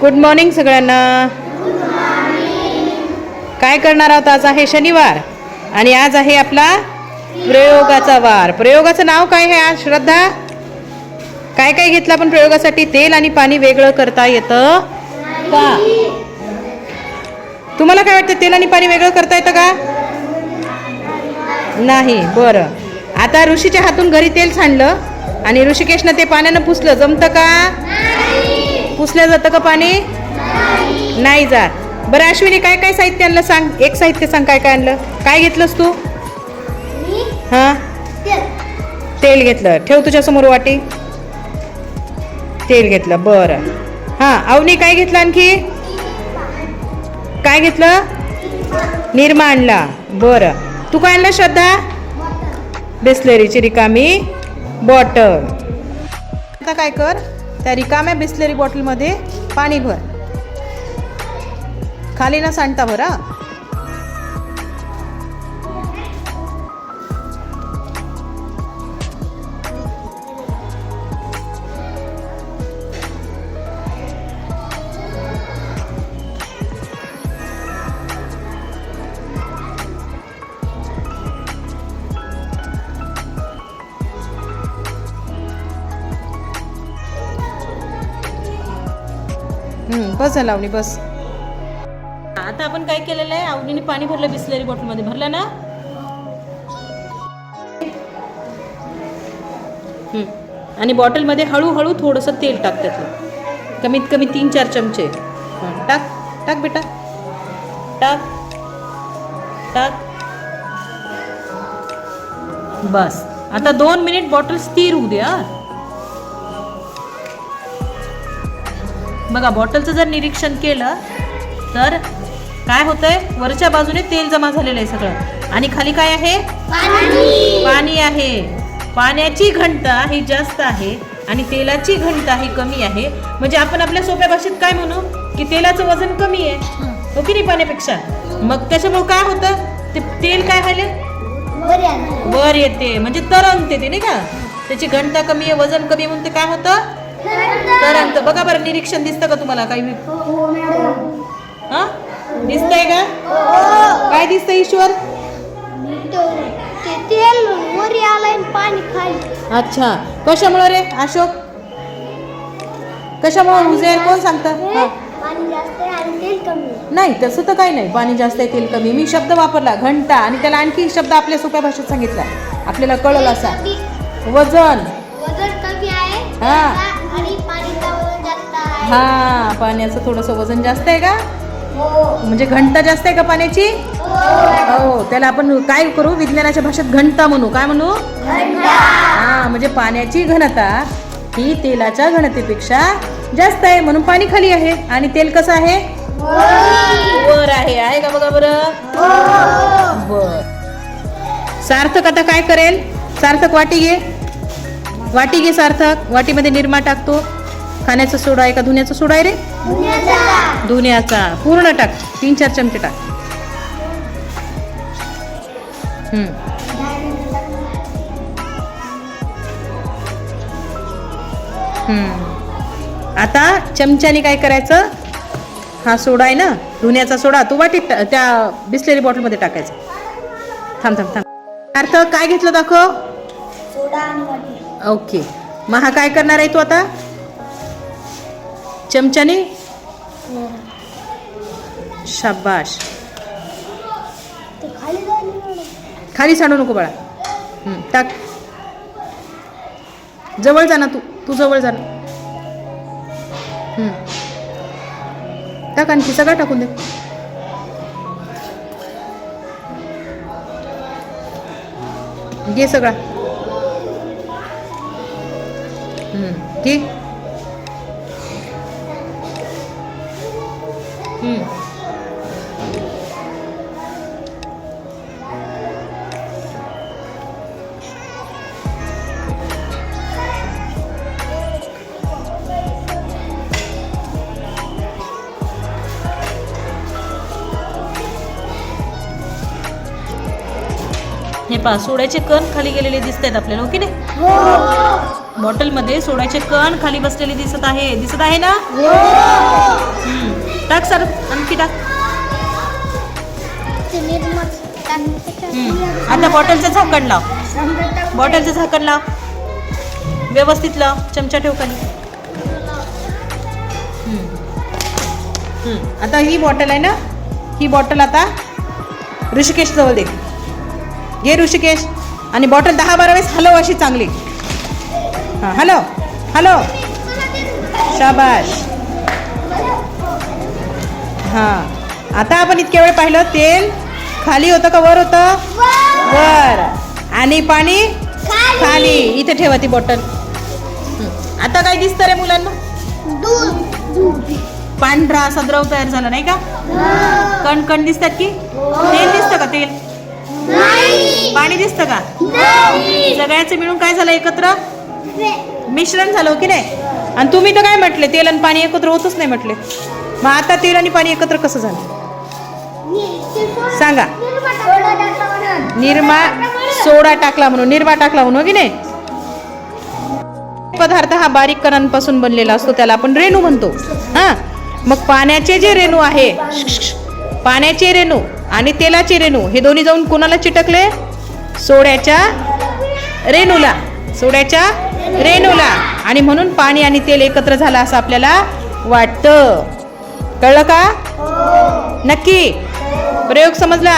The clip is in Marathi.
गुड मॉर्निंग सगळ्यांना. काय करणार आहोत आज? आहे शनिवार आणि आज आहे आपला प्रयोगाचा वार. प्रयोगाचं नाव काय आहे आज? श्रद्धा? काय काय घेतलं आपण प्रयोगासाठी? तेल आणि पाणी वेगळं करता येतं का? तुम्हाला काय वाटतं तेल आणि पाणी वेगळं करता येतं का? नाही. बरं. आता ऋषीच्या हातून घरी तेल सांडलं आणि ऋषिकेशनं ते पाण्यानं पुसलं. जमतं का? पुसलं जातं का पाणी? नाही जात. बरं अश्विनी काय काय साहित्य आणलं सांग? एक साहित्य सांग काय काय आणलं? काय घेतलंस तू? हां? तेल घेतलं. ठेव तुझ्या समोर वाटी. तेल घेतलं. बरं. हां अवनी काय घेतलं आणखी? काय घेतलं? निरमा आणला बरं. तू काय आणलं श्रद्धा? बिस्लेरीची रिकामी. बॉटल. आता काय कर त्या रिकाम्या बिस्लेरी बॉटलमध्ये पाणी भर. खाली ना सांडता भरा बस झालं अवनी बस. आता आपण काय केलेलं आहे? अवनीने पाणी भरलं बिसलेरी बॉटलमध्ये. भरलं ना? आणि बॉटलमध्ये हळूहळू थोडंसं तेल टाक त्यातलं. कमीत कमी तीन चार चमचे. टाक. टाक बेटा. टाक. टाक. बस. आता दोन मिनिट बॉटल स्थिर होऊ द्या बघा बॉटलचं जर निरीक्षण केलं तर काय होतंय? वरच्या बाजूने तेल जमा झालेलं आहे सगळं. आणि खाली काय आहे? पाणी. आहे. पाण्याची घनता ही जास्त आहे आणि तेलाची घनता ही कमी आहे. म्हणजे आपण आपल्या सोप्या भाषेत काय म्हणू? की तेलाचं वजन कमी आहे. हो की नाही पाण्यापेक्षा? मग त्याच्यामुळे काय होतं? ते तेल काय व्हायले? वर येते. म्हणजे तरंगते ते नाही का? त्याची घनता कमी आहे वजन कमी म्हणून ते काय होतं? तरंगत बघा बरं निरीक्षण दिसतं का तुम्हाला? काही हा दिसतंय का? काय दिसतंय ईश्वर? अच्छा. कशामुळे रे अशोक? कशामुळे? उजेर कोण सांगतं? हा. नाही तसं तर काही नाही. पाणी जास्त आहे तेल कमी मी शब्द वापरला घंटा. आणि त्याला आणखी शब्द आपल्या सोप्या भाषेत सांगितला. आपल्याला कळलं असा. वजन वजन. कमी आहे. हा. हा पाण्याचं थोडंसं वजन जास्त आहे का? हो म्हणजे घंटा जास्त आहे का पाण्याची? हो. त्याला आपण काय करू? विज्ञानाच्या भाषेत घंटा म्हणू. काय म्हणू? हा म्हणजे पाण्याची घनता ही तेलाच्या घनतेपेक्षा जास्त आहे म्हणून पाणी खाली आहे. आणि तेल कसं आहे? वर. आहे. आहे का बघा बरं? बर सार्थक आता काय करेल? सार्थक वाटी घे. वाटी घे सार्थक. वाटीमध्ये निरमा टाकतो. खाण्याचा सोडा आहे का? धुण्याचा सोडा आहे रे? धुण्याचा. पूर्ण टाक. तीन चार चमचे टाक. आता चमच्याने काय करायचं? हा सोडा आहे ना? धुण्याचा सोडा. तो वाटीत त्या बिस्लेरी बॉटलमध्ये टाकायचा. थांब थांब थांब. अर्थ काय घेतलं दाखव? ओके. मग हा काय करणार आहे तू आता? चमच्याने शाबाश. खाली सांडू नको बाळा. टाक. जवळ जा ना तू. तू जवळ जा ना. टाक आणखी सगळं टाकून दे. घे सगळा. हं, हं. हे पहा सोड्याचे कण खाली गेलेले दिसत आहेत आपल्याला हो की नाही हो बॉटलमध्ये सोड्याचे कण खाली बसलेले दिसत आहे दिसत आहे ना हम्म. टाक सर आणखी टाक. आता बॉटलचं झाकण लाव. बॉटलचं झाकण लाव. व्यवस्थित लाव चमचा ठेव खाली. आता ही बॉटल आहे ना? ही बॉटल आता ऋषिकेश जवळ दे. घे ऋषिकेश. आणि बॉटल दहा बारा वेळेस हलव अशी चांगली. हां हॅलो. हॅलो. शाबाश हां. आता आपण इतक्या वेळ पाहिलं तेल खाली होतं का? वर होतं? वर. आणि पाणी? खाली. इथे ठेवा ती बॉटल. हं. आता काय दिसतं रे मुलांना? दूध. पांढरा असा द्रव तयार झाला नाही का? कण कण दिसतात की? तेल दिसतं का तेल? पाणी दिसतं का? सगळ्याचं मिळून काय झालं एकत्र? मिश्रण झालं हो की नाही? आणि तुम्ही तर काय म्हटले तेल आणि पाणी एकत्र होतच नाही म्हटले. मग आता तेल आणि पाणी एकत्र कसं झालं? सांगा. निरमा सोडा टाकला म्हणून निर्मा टाकला म्हणून हो की नाही? पदार्थ हा बारीक कणांपासून बनलेला असतो त्याला आपण रेणू म्हणतो. हा? मग पाण्याचे जे रेणू आहे पाण्याचे रेणू आणि तेलाचे रेणू हे दोन्ही जाऊन कोणाला चिटकले? सोड्याच्या रेणूला. सोड्याच्या रेणूला. आणि म्हणून पाणी आणि तेल एकत्र झालं असं आपल्याला वाटतं. कळलं का? नक्की. प्रयोग समजला?